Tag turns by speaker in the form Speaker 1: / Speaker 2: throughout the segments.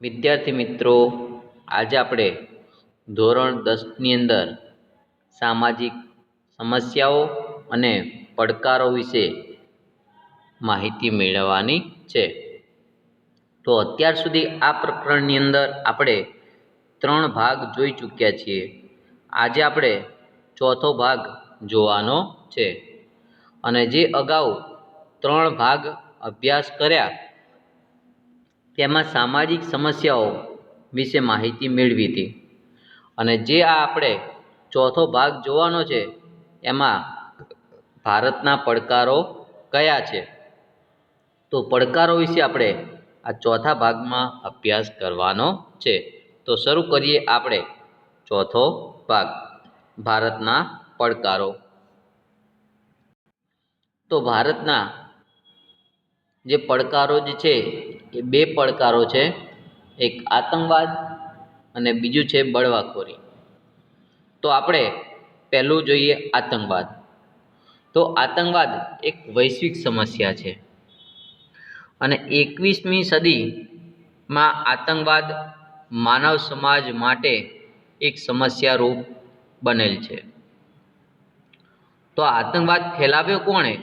Speaker 1: વિદ્યાર્થી મિત્રો, આજે આપણે ધોરણ દસની અંદર સામાજિક સમસ્યાઓ અને પડકારો વિશે માહિતી મેળવવાની છે. તો અત્યાર સુધી આ પ્રકરણની અંદર આપણે ત્રણ ભાગ જોઈ ચૂક્યા છીએ. આજે આપણે ચોથો ભાગ જોવાનો છે. અને જે અગાઉ ત્રણ ભાગ અભ્યાસ કર્યા તેમાં સામાજિક સમસ્યાઓ વિશે માહિતી મેળવી હતી. અને જે આ આપણે ચોથો ભાગ જોવાનો છે, એમાં ભારતના પડકારો કયા છે? તો પડકારો વિશે આપણે આ ચોથા ભાગમાં અભ્યાસ કરવાનો છે. તો શરૂ કરીએ આપણે ચોથો ભાગ, ભારતના પડકારો. તો ભારતના જે પડકારો જે છે એ બે પડકારો છે. એક આતંકવાદ અને બીજું છે બળવાખોરી. તો આપણે પહેલું જોઈએ આતંકવાદ. તો આતંકવાદ એક વૈશ્વિક સમસ્યા છે. અને એકવીસમી સદીમાં આતંકવાદ માનવ સમાજ માટે એક સમસ્યારૂપ બનેલ છે. તો આતંકવાદ ફેલાવ્યો કોણે?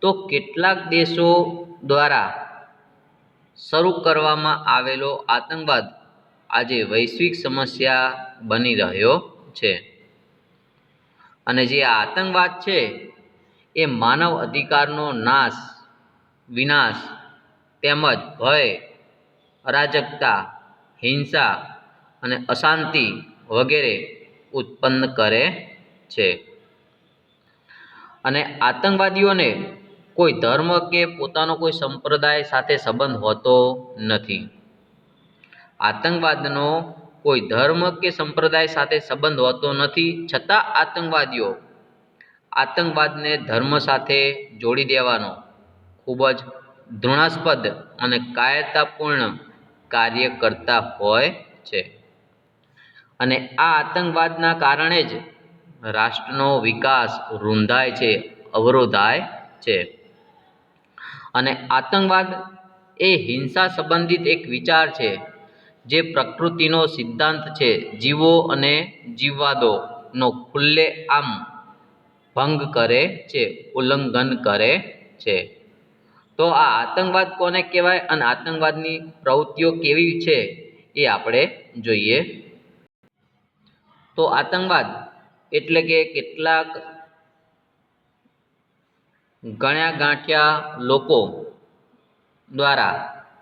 Speaker 1: તો કેટલાક દેશો દ્વારા શરૂ કરવામાં આવેલો આતંકવાદ આજે વૈશ્વિક સમસ્યા બની રહ્યો છે. અને જે આતંકવાદ છે, એ માનવ અધિકારનો નાશ, વિનાશ, તેમજ ભય, અરાજકતા, હિંસા અને અશાંતિ વગેરે ઉત્પન્ન કરે છે. અને આતંકવાદીઓને કોઈ ધર્મ કે પોતાનો કોઈ સંપ્રદાય સાથે સંબંધ હોતો નથી. આતંકવાદનો કોઈ ધર્મ કે સંપ્રદાય સાથે સંબંધ હોતો નથી, છતાં આતંકવાદીઓ આતંકવાદને ધર્મ સાથે જોડી દેવાનો ખૂબ જ ધૃણાસ્પદ અને કાયરતાપૂર્ણ કાર્ય કરતા હોય છે. અને આ આતંકવાદના કારણે જ રાષ્ટ્રનો વિકાસ રૂંધાય છે, અવરોધાય છે. અને આતંકવાદ એ હિંસા સંબંધિત એક વિચાર છે, જે પ્રકૃતિનો સિદ્ધાંત છે, જીવો અને જીવવાદોનો ખુલ્લે આમ ભંગ કરે છે, ઉલ્લંઘન કરે છે. તો આ આતંકવાદ કોને કહેવાય અને આતંકવાદની પ્રવૃત્તિઓ કેવી છે એ આપણે જોઈએ. તો આતંકવાદ એટલે કે કેટલાક ગણ્યા ગાંઠ્યા લોકો દ્વારા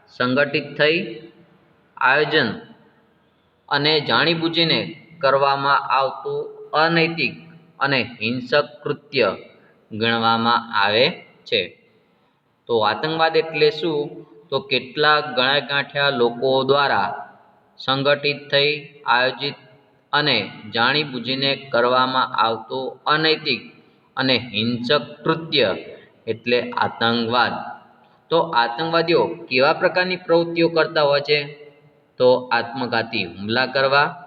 Speaker 1: સંગઠિત થઈ આયોજન અને જાણીબૂજીને કરવામાં આવતું અનૈતિક અને હિંસક કૃત્ય ગણવામાં આવે છે. તો આતંકવાદ એટલે શું? તો કેટલાક ગણ્યા ગાંઠ્યા લોકો દ્વારા સંગઠિત થઈ આયોજિત અને જાણીબૂજીને કરવામાં આવતું અનૈતિક અને હિંસક કૃત્ય એટલે આતંકવાદ. તો આતંકવાદીઓ કેવા પ્રકારની પ્રવૃત્તિઓ કરતા હોય છે? તો આત્મઘાતી હુમલા કરવા.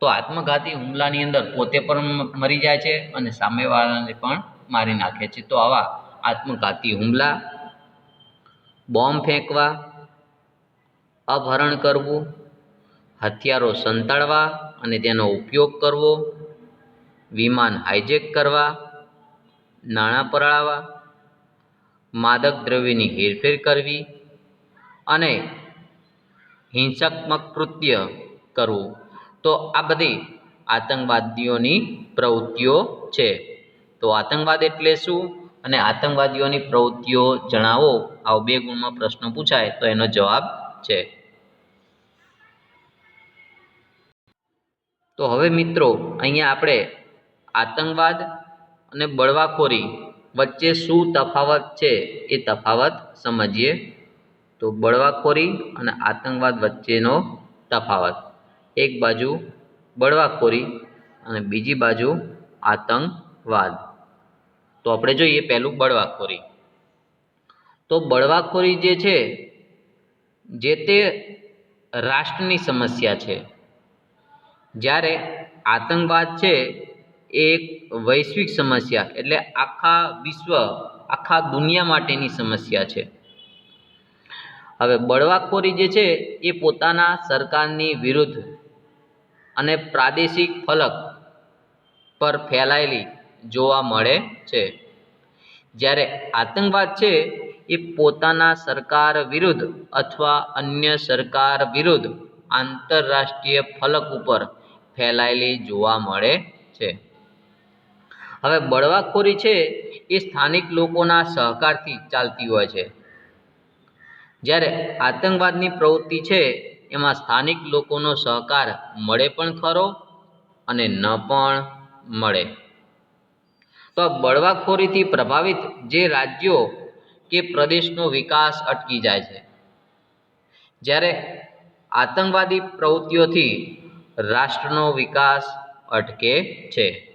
Speaker 1: તો આત્મઘાતી હુમલાની અંદર પોતે પણ મરી જાય છે અને સામેવાળાને પણ મારી નાખે છે. તો આવા આત્મઘાતી હુમલા. બોમ્બ ફેંકવા. અપહરણ કરવું. હથિયારો સંતાડવા અને તેનો ઉપયોગ કરવો. વિમાન હાઇજેક કરવા. નાણાં પરાળવા. માદક દ્રવ્યની હેરફેર કરવી અને હિંસાત્મક કૃત્ય કરવું. તો આ બધી આતંકવાદીઓની પ્રવૃત્તિઓ છે. તો આતંકવાદ એટલે શું? અને આતંકવાદીઓની પ્રવૃત્તિઓ જણાવો. આવો બે ગુણમાં પ્રશ્ન પૂછાય તો એનો જવાબ છે. તો હવે મિત્રો, અહીંયા આપણે આતંકવાદ અને બળવાખોરી વચ્ચે શું તફાવત છે એ તફાવત સમજીએ. તો બળવાખોરી અને આતંકવાદ વચ્ચેનો તફાવત. એક બાજુ બળવાખોરી અને બીજી બાજુ આતંકવાદ. તો આપણે જોઈએ પહેલું બળવાખોરી. તો બળવાખોરી જે છે, જે તે રાષ્ટ્રની સમસ્યા છે. જ્યારે આતંકવાદ છે એક વૈશ્વિક સમસ્યા એટલે આખા વિશ્વ, આખા દુનિયા માટેની સમસ્યા છે. હવે બળવાખોરી જે છે એ પોતાના સરકારની વિરુદ્ધ અને પ્રાદેશિક ફલક પર ફેલાયેલી જોવા મળે છે. જ્યારે આતંકવાદ છે એ પોતાના સરકાર વિરુદ્ધ અથવા અન્ય સરકાર વિરુદ્ધ આંતરરાષ્ટ્રીય ફલક ઉપર ફેલાયેલી જોવા મળે છે. હવે બળવાખોરી છે એ સ્થાનિક લોકોના સહકારથી ચાલતી હોય છે. જ્યારે આતંકવાદની પ્રવૃત્તિ છે, એમાં સ્થાનિક લોકોનો સહકાર મળે પણ ખરો અને ન પણ મળે. તો બળવાખોરીથી પ્રભાવિત જે રાજ્યો કે પ્રદેશનો વિકાસ અટકી જાય છે. જ્યારે આતંકવાદી પ્રવૃત્તિઓથી રાષ્ટ્રનો વિકાસ અટકે છે.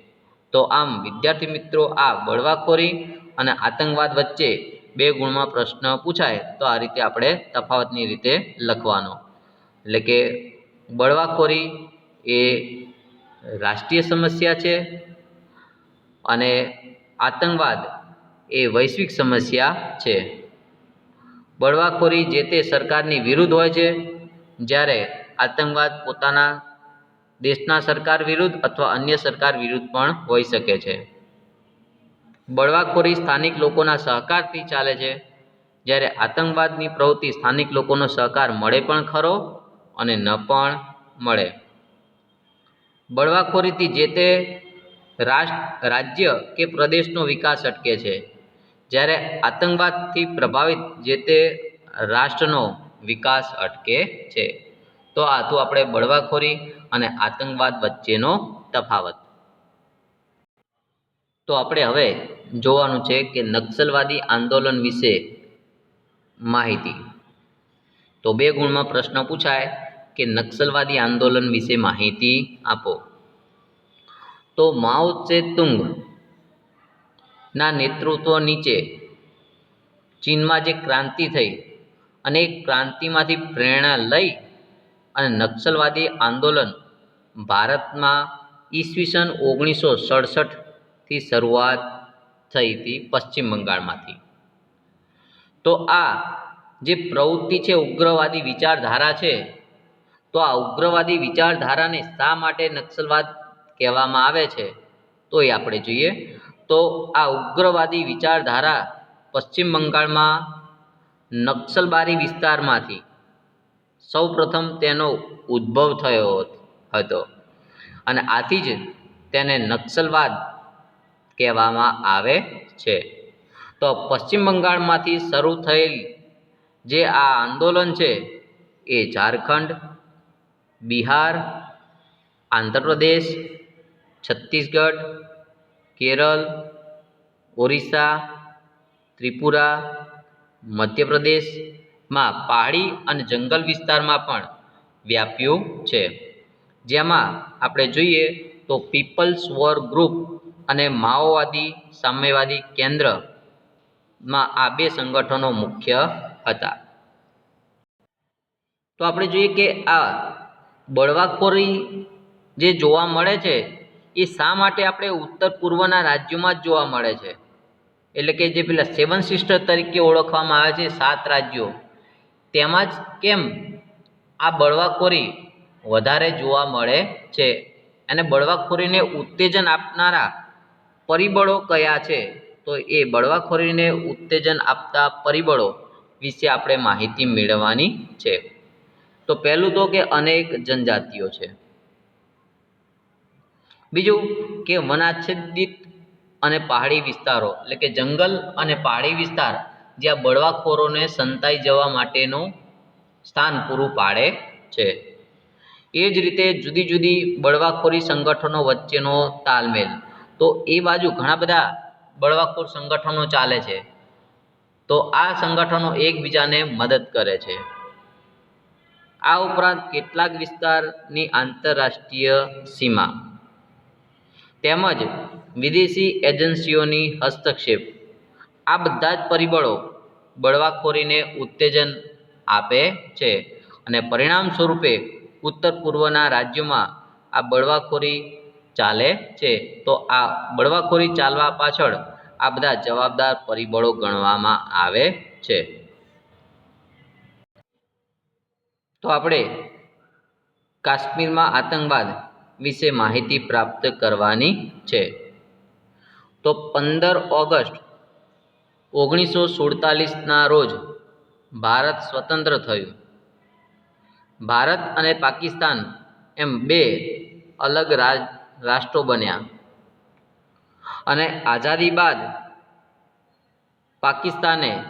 Speaker 1: તો આમ વિદ્યાર્થી મિત્રો આ બળવાખોરી અને આતંકવાદ વચ્ચે બે ગુણમાં પ્રશ્ન પૂછાય, તો આ રીતે આપણે તફાવતની રીતે લખવાનો. એટલે કે બળવાખોરી એ રાષ્ટ્રીય સમસ્યા છે અને આતંકવાદ એ વૈશ્વિક સમસ્યા છે. બળવાખોરી જે તે સરકારની વિરુદ્ધ હોય છે, જ્યારે આતંકવાદ પોતાના દેશના સરકાર વિરુદ્ધ અથવા અન્ય સરકાર વિરુદ્ધ પણ હોઈ શકે છે. બળવાખોરી સ્થાનિક લોકોના સહકારથી ચાલે છે. જ્યારે આતંકવાદની પ્રવૃત્તિ સ્થાનિક લોકોનો સહકાર મળે પણ ખરો અને ન પણ મળે. બળવાખોરીથી જે તે રાષ્ટ્ર, રાજ્ય કે પ્રદેશનો વિકાસ અટકે છે. જ્યારે આતંકવાદથી પ્રભાવિત જે તે રાષ્ટ્રનો વિકાસ અટકે છે. તો આ હતું આપણે બળવાખોરી અને આતંકવાદ વચ્ચેનો તફાવત. તો આપણે હવે જોવાનું છે કે નક્સલવાદી આંદોલન વિશે માહિતી. તો બે ગુણમાં પ્રશ્ન પૂછાય કે નક્સલવાદી આંદોલન વિશે માહિતી આપો. તો માઓ તુંગ ના નેતૃત્વ નીચે ચીનમાં જે ક્રાંતિ થઈ અને એ ક્રાંતિમાંથી પ્રેરણા લઈ અને નક્સલવાદી આંદોલન ભારતમાં ઈસવીસન ઓગણીસો સડસઠથી શરૂઆત થઈ હતી પશ્ચિમ બંગાળમાંથી. તો આ જે પ્રવૃત્તિ છે, ઉગ્રવાદી વિચારધારા છે, તો આ ઉગ્રવાદી વિચારધારાને શા માટે નક્સલવાદ કહેવામાં આવે છે તો એ આપણે જોઈએ. તો આ ઉગ્રવાદી વિચારધારા પશ્ચિમ બંગાળમાં નક્સલબારી વિસ્તારમાંથી સૌપ્રથમ તેનો ઉદ્ભવ થયો હતો અને આથી જ તેને નક્સલવાદ કહેવામાં આવે છે. તો પશ્ચિમ બંગાળમાંથી શરૂ થયેલ જે આ આંદોલન છે એ ઝારખંડ, બિહાર, આંધ્રપ્રદેશ, છત્તીસગઢ, કેરળ, ઓરિસ્સા, ત્રિપુરા મધ્યપ્રદેશમાં પહાડી અને જંગલ વિસ્તારમાં પણ વ્યાપ્યું છે. જેમાં આપણે જોઈએ તો પીપલ્સ વોર ગ્રુપ અને માઓવાદી સામ્યવાદી કેન્દ્રમાં આ બે સંગઠનો મુખ્ય હતા. તો આપણે જોઈએ કે આ બળવાખોરી જે જોવા મળે છે, એ શા માટે આપણે ઉત્તર પૂર્વના રાજ્યોમાં જ જોવા મળે છે? એટલે કે જે પેલા સેવન સિસ્ટર તરીકે ઓળખવામાં આવે છે, સાત રાજ્યો. તેમાં જ કેમ આ બળવાખોરી વધારે જોવા મળે છે? અને બળવાખોરીને ઉત્તેજન આપનારા પરિબળો કયા છે? તો એ બળવાખોરીને ઉત્તેજન આપતા પરિબળો વિશે આપણે માહિતી મેળવવાની છે. તો પહેલું તો કે અનેક જનજાતિઓ છે. બીજું કે વનાચ્છેદિત અને પહાડી વિસ્તારો, એટલે કે જંગલ અને પહાડી વિસ્તાર જ્યાં બળવાખોરોને સંતાઈ જવા માટેનું સ્થાન પૂરું પાડે છે. એ જ રીતે જુદી જુદી બળવાખોરી સંગઠનો વચ્ચેનો તાલમેલ. તો એ બાજુ ઘણા બધા બળવાખોર સંગઠનો ચાલે છે. તો આ સંગઠનો એકબીજાને મદદ કરે છે. આ ઉપરાંત કેટલાક વિસ્તારની આંતરરાષ્ટ્રીય સીમા. તેમજ વિદેશી એજન્સીઓની હસ્તક્ષેપ. આ બધા જ પરિબળો બળવાખોરીને ઉત્તેજન આપે છે. અને પરિણામ સ્વરૂપે ઉત્તર પૂર્વના રાજ્યોમાં આ બળવાખોરી ચાલે છે. તો આ બળવાખોરી ચાલવા પાછળ આ બધા જવાબદાર પરિબળો ગણવામાં આવે છે. તો આપણે કાશ્મીરમાં આતંકવાદ વિશે માહિતી પ્રાપ્ત કરવાની છે. તો પંદર ઓગસ્ટ ઓગણીસો સુડતાલીસના રોજ ભારત સ્વતંત્ર થયું. ભારત અને પાકિસ્તાન એમ બે અલગ રાષ્ટ્રો બન્યા. અને આઝાદી બાદ પાકિસ્તાને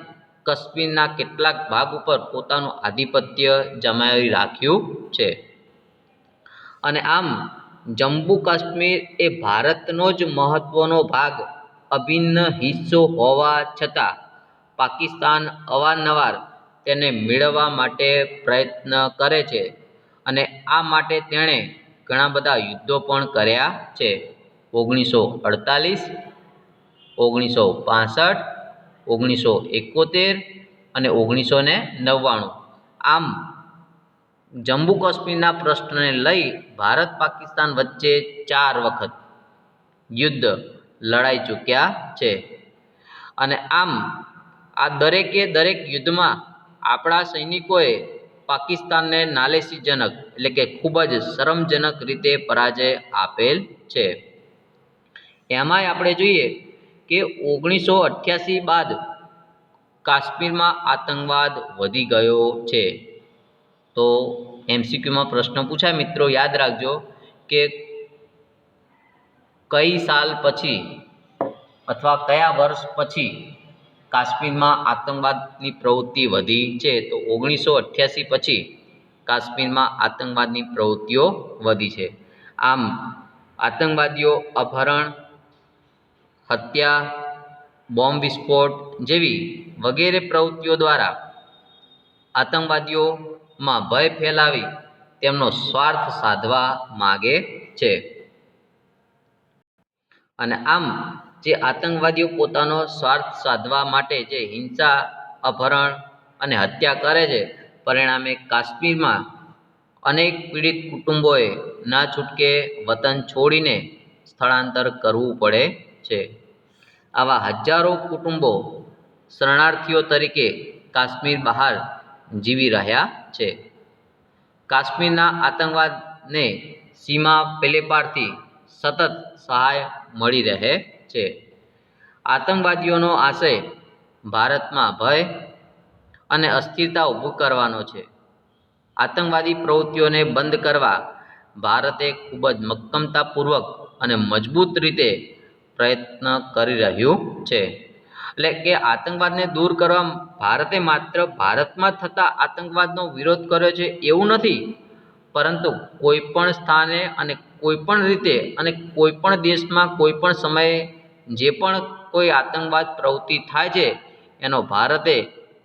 Speaker 1: કાશ્મીરના કેટલાક ભાગ ઉપર પોતાનું આધિપત્ય જમાવી રાખ્યું છે. અને આમ જમ્મુ કાશ્મીર એ ભારતનો જ મહત્ત્વનો ભાગ અભિન્ન હિસ્સો હોવા છતાં પાકિસ્તાન અવારનવાર તેને મેળવવા માટે પ્રયત્ન કરે છે અને આ માટે તેણે ઘણા બધા યુદ્ધો પણ કર્યા છે. ઓગણીસો અડતાલીસ, ઓગણીસો પાસઠ, ઓગણીસો એકોતેર અને ઓગણીસો ને નવ્વાણું. આમ, જમ્મુ કાશ્મીરના પ્રશ્નને લઈ ભારત પાકિસ્તાન વચ્ચે ચાર વખત યુદ્ધ લડાઈ ચૂક્યા છે. અને આમ, આ દરેકે દરેક યુદ્ધમાં આપણા સૈનિકોએ પાકિસ્તાનને નાલેસીજનક એટલે કે ખૂબ જ શરમજનક રીતે પરાજય આપેલ છે. એમાંય આપણે જોઈએ કે ઓગણીસો અઠ્યાસી બાદ કાશ્મીરમાં આતંકવાદ વધી ગયો છે. તો એમસીક્યુમાં પ્રશ્ન પૂછાય, મિત્રો, યાદ રાખજો કે કઈ સાલ પછી અથવા કયા વર્ષ પછી કાશ્મીરમાં આતંકવાદની પ્રવૃત્તિ વધી છે, તો ઓગણીસો અઠ્યાસી પછી કાશ્મીરમાં આતંકવાદની પ્રવૃત્તિઓ વધી છે. આમ, આતંકવાદીઓ અપહરણ, હત્યા, બોમ્બ વિસ્ફોટ જેવી વગેરે પ્રવૃત્તિઓ દ્વારા આતંકવાદીઓમાં ભય ફેલાવી તેમનો સ્વાર્થ સાધવા માગે છે. અને આમ જે આતંકવાદીઓ પોતાનો સ્વાર્થ સાધવા માટે જે હિંસા, અપહરણ અને હત્યા કરે છે, પરિણામે કાશ્મીરમાં અનેક પીડિત કુટુંબોએ ના છૂટકે વતન છોડીને સ્થળાંતર કરવું પડે છે. આવા હજારો કુટુંબો શરણાર્થીઓ તરીકે કાશ્મીર બહાર જીવી રહ્યા છે. કાશ્મીરના આતંકવાદને સીમા પેલેપારથી સતત સહાય મળી રહે છે. આતંકવાદીઓનો આશય ભારતમાં ભય અને અસ્થિરતા ઊભું કરવાનો છે. આતંકવાદી પ્રવૃત્તિઓને બંધ કરવા ભારતે ખૂબ જ મક્કમતાપૂર્વક અને મજબૂત રીતે પ્રયત્ન કરી રહ્યું છે. એટલે કે આતંકવાદને દૂર કરવા ભારતે માત્ર ભારતમાં થતા આતંકવાદનો વિરોધ કર્યો છે એવું નથી, પરંતુ કોઈ પણ સ્થાને અને કોઈ પણ રીતે અને કોઈ પણ દેશમાં કોઈ પણ સમયે જે પણ કોઈ આતંકવાદ પ્રવૃત્તિ થાય છે, એનો ભારતે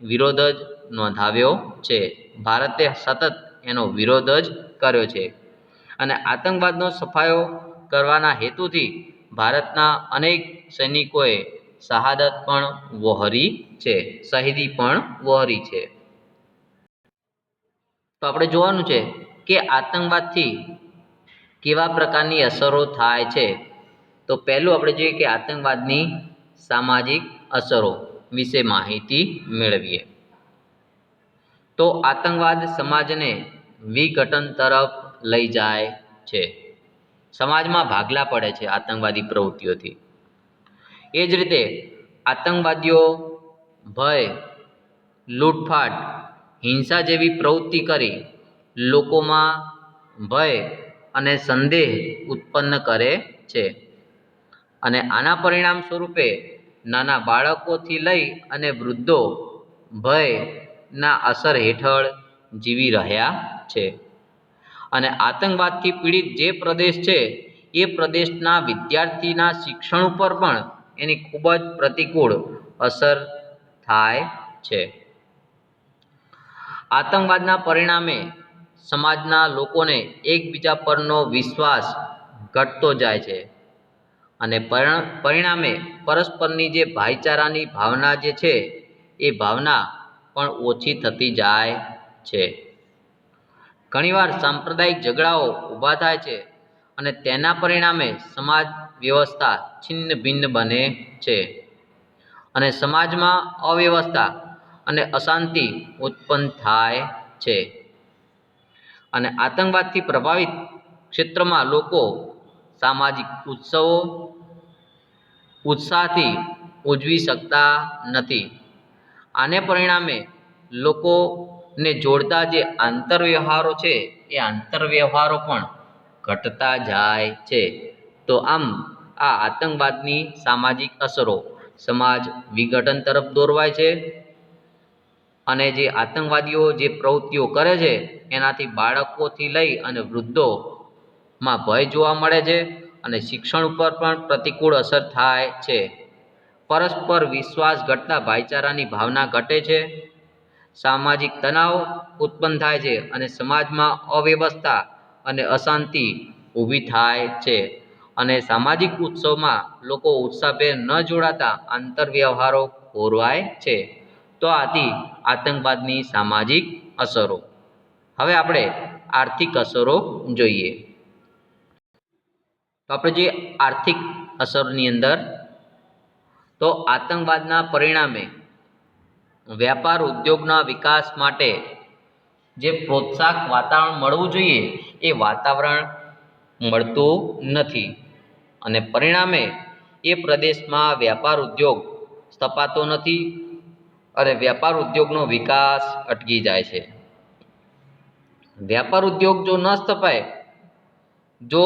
Speaker 1: વિરોધ જ નોંધાવ્યો છે. ભારતે સતત એનો વિરોધ જ કર્યો છે. અને આતંકવાદનો સફાયો કરવાના હેતુથી ભારતના અનેક સૈનિકોએ શહાદત પણ વહોરી છે, શહીદી પણ વહોરી છે. તો આપણે જોવાનું છે કે આતંકવાદથી કેવા પ્રકારની અસરો થાય છે? તો પહેલું આપણે જોઈએ કે આતંકવાદની સામાજિક અસરો વિશે માહિતી મેળવીએ. તો આતંકવાદ સમાજને વિઘટન તરફ લઈ જાય છે. સમાજમાં ભાગલા પડે છે આતંકવાદી પ્રવૃત્તિઓથી. એ જ રીતે આતંકવાદીઓ ભય, લૂંટફાટ, હિંસા જેવી પ્રવૃત્તિ કરી લોકોમાં ભય અને સંદેહ ઉત્પન્ન કરે છે. અને આના પરિણામ સ્વરૂપે નાના બાળકોથી લઈ અને વૃદ્ધો ભયના અસર હેઠળ જીવી રહ્યા છે. અને આતંકવાદથી પીડિત જે પ્રદેશ છે, એ પ્રદેશના વિદ્યાર્થીના શિક્ષણ ઉપર પણ એની ખૂબ જ પ્રતિકૂળ અસર થાય છે. આતંકવાદના પરિણામે સમાજના લોકોને એકબીજા પરનો વિશ્વાસ ઘટતો જાય છે. અને પરિણ, પરિણામે પરસ્પરની જે ભાઈચારાની ભાવના જે છે, એ ભાવના પણ ઓછી થતી જાય છે. ઘણીવાર સાંપ્રદાયિક ઝઘડાઓ ઊભા થાય છે અને તેના પરિણામે સમાજ વ્યવસ્થા છિન્ન ભિન્ન બને છે. અને સમાજમાં અવ્યવસ્થા અને અશાંતિ ઉત્પન્ન થાય છે. અને આતંકવાદથી પ્રભાવિત ક્ષેત્રમાં લોકો સામાજિક ઉત્સવો, ઉત્સાહથી ઉજવી શકતા નથી. આને પરિણામે લોકોને જોડતા જે આંતરવ્યવહારો છે, એ આંતરવ્યવહારો પણ ઘટતા જાય છે. તો આમ આ આતંકવાદની સામાજિક અસરો સમાજ વિઘટન તરફ દોરવાય છે. અને જે આતંકવાદીઓ જે પ્રવૃત્તિઓ કરે છે, એનાથી બાળકોથી લઈ અને વૃદ્ધોમાં ભય જોવા મળે છે અને શિક્ષણ ઉપર પણ પ્રતિકૂળ અસર થાય છે. પરસ્પર વિશ્વાસ ઘટતા ભાઈચારાની ભાવના ઘટે છે. સામાજિક તણાવ ઉત્પન્ન થાય છે અને સમાજમાં અવ્યવસ્થા અને અશાંતિ ઊભી થાય છે અને સામાજિક ઉત્સવમાં લોકો ઉત્સાહભેર ન જોડાતા આંતરવ્યવહારો ખોરવાય છે. તો આથી આતંકવાદની સામાજિક અસરો. હવે આપણે આર્થિક અસરો જોઈએ. તો આપણે જે આર્થિક અસરની અંદર. તો આતંકવાદના પરિણામે વ્યાપાર ઉદ્યોગના વિકાસ માટે જે પ્રોત્સાહક વાતાવરણ મળવું જોઈએ એ વાતાવરણ મળતું નથી. અને પરિણામે એ પ્રદેશમાં વ્યાપાર ઉદ્યોગ સ્થપાતો નથી. અને વ્યાપાર ઉદ્યોગનો વિકાસ અટકી જાય છે. વ્યાપાર ઉદ્યોગ જો ન સ્થપાય, જો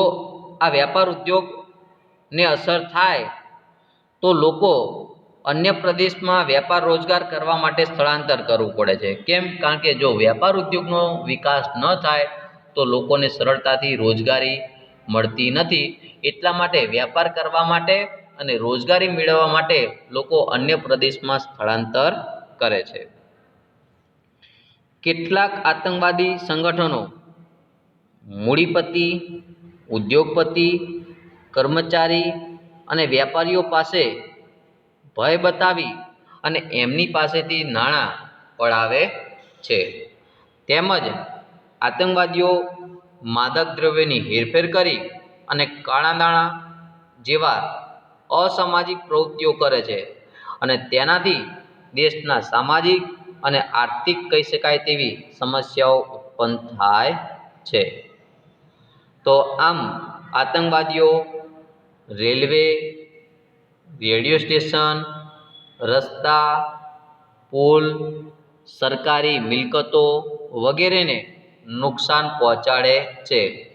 Speaker 1: આ વ્યાપાર ઉદ્યોગને અસર થાય, તો લોકો અન્ય પ્રદેશમાં વ્યાપાર રોજગાર કરવા માટે સ્થળાંતર કરવું પડે છે. કેમ? કારણ કે જો વ્યાપાર ઉદ્યોગનો વિકાસ ન થાય, તો લોકોને સરળતાથી રોજગારી મળતી નથી. એટલા માટે વ્યાપાર કરવા માટે અને રોજગારી મેળવવા માટે લોકો અન્ય પ્રદેશમાં સ્થળાંતર કરે છે. કેટલાક આતંકવાદી સંગઠનો મૂડીપતિ, ઉદ્યોગપતિ, કર્મચારી અને વેપારીઓ પાસે ભય બતાવી અને એમની પાસેથી નાણાં પડાવે છે. તેમજ આતંકવાદીઓ માદક દ્રવ્યની હેરફેર કરી અને કાળા નાણાં જેવા અસામાજિક પ્રવૃત્તિઓ કરે છે અને તેનાથી દેશના સામાજિક અને આર્થિક કહી શકાય તેવી સમસ્યાઓ ઉત્પન્ન થાય છે. તો આમ આતંકવાદીઓ, રેલવે, રેડિયો સ્ટેશન, રસ્તા, પુલ, સરકારી મિલકતો વગેરેને નુકસાન પહોંચાડે છે.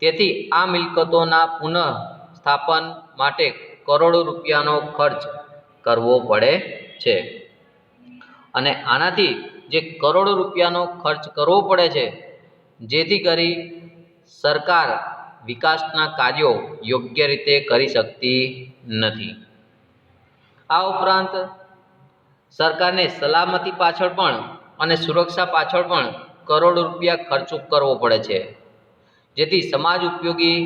Speaker 1: તેથી આ મિલકતોના પુનઃ સ્થાપન માટે કરોડો રૂપિયાનો ખર્ચ કરવો પડે છે. અને આનાથી જે કરોડો રૂપિયાનો ખર્ચ કરવો પડે છે, જેથી કરી સરકાર વિકાસના કાર્યો યોગ્ય રીતે કરી શકતી નથી. આ ઉપરાંત સરકારને સલામતી પાછળ પણ અને સુરક્ષા પાછળ પણ કરોડો રૂપિયા ખર્ચ કરવો પડે છે, જેથી સમાજ ઉપયોગી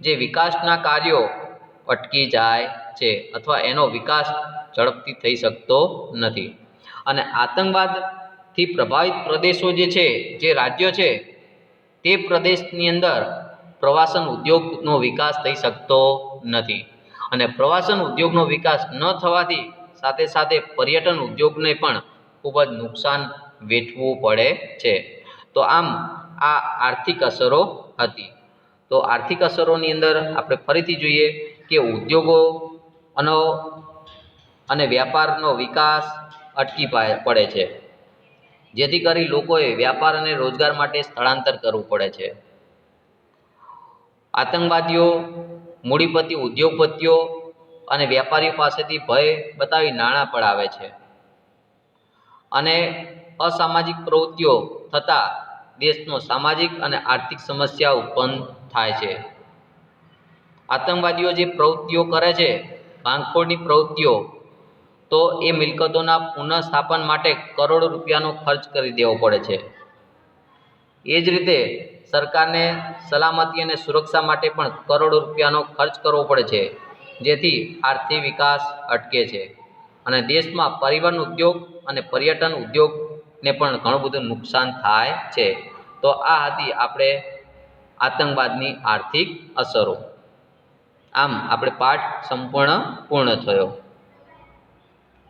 Speaker 1: જે વિકાસના કાર્યો અટકી જાય છે અથવા એનો વિકાસ ઝડપથી થઈ શકતો નથી. અને આતંકવાદથી પ્રભાવિત પ્રદેશો જે છે, જે રાજ્યો છે, તે પ્રદેશની અંદર પ્રવાસન ઉદ્યોગનો વિકાસ થઈ શકતો નથી. અને પ્રવાસન ઉદ્યોગનો વિકાસ ન થવાથી સાથે સાથે પર્યટન ઉદ્યોગને પણ ખૂબ જ નુકસાન વેઠવું પડે છે. તો આમ આ આર્થિક અસરો હતી. તો આર્થિક અસરોની અંદર આપણે ફરીથી જોઈએ કે ઉદ્યોગો અનો અને વ્યાપારનો વિકાસ અટકી પડે છે. જેથી કરી લોકોએ વ્યાપાર અને રોજગાર માટે સ્થળાંતર કરવું પડે છે. આતંકવાદીઓ, મૂડીપતિ ઉદ્યોગપતિઓ અને વેપારીઓ પાસેથી ભય બતાવી નાણાં પડાવે છે. અને અસામાજિક પ્રવૃત્તિઓ થતાં દેશનો સામાજિક અને આર્થિક સમસ્યા ઉત્પન્ન થાય છે. આતંકવાદીઓ જે પ્રવૃત્તિઓ કરે છે, ભાંગફોડની પ્રવૃત્તિઓ તો એ મિલકતોના પુનઃસ્થાપન માટે કરોડો રૂપિયાનો ખર્ચ કરી દેવો પડે છે. એ જ રીતે સરકારને સલામતી અને સુરક્ષા માટે પણ કરોડો રૂપિયાનો ખર્ચ કરવો પડે છે, જેથી આર્થિક વિકાસ અટકે છે. અને દેશમાં પરિવહન ઉદ્યોગ અને પર્યટન ઉદ્યોગને પણ ઘણું બધું નુકસાન થાય છે. તો આ હતી આપણે આતંકવાદની આર્થિક અસરો. આમ, આપણે પાઠ સંપૂર્ણ પૂર્ણ થયો.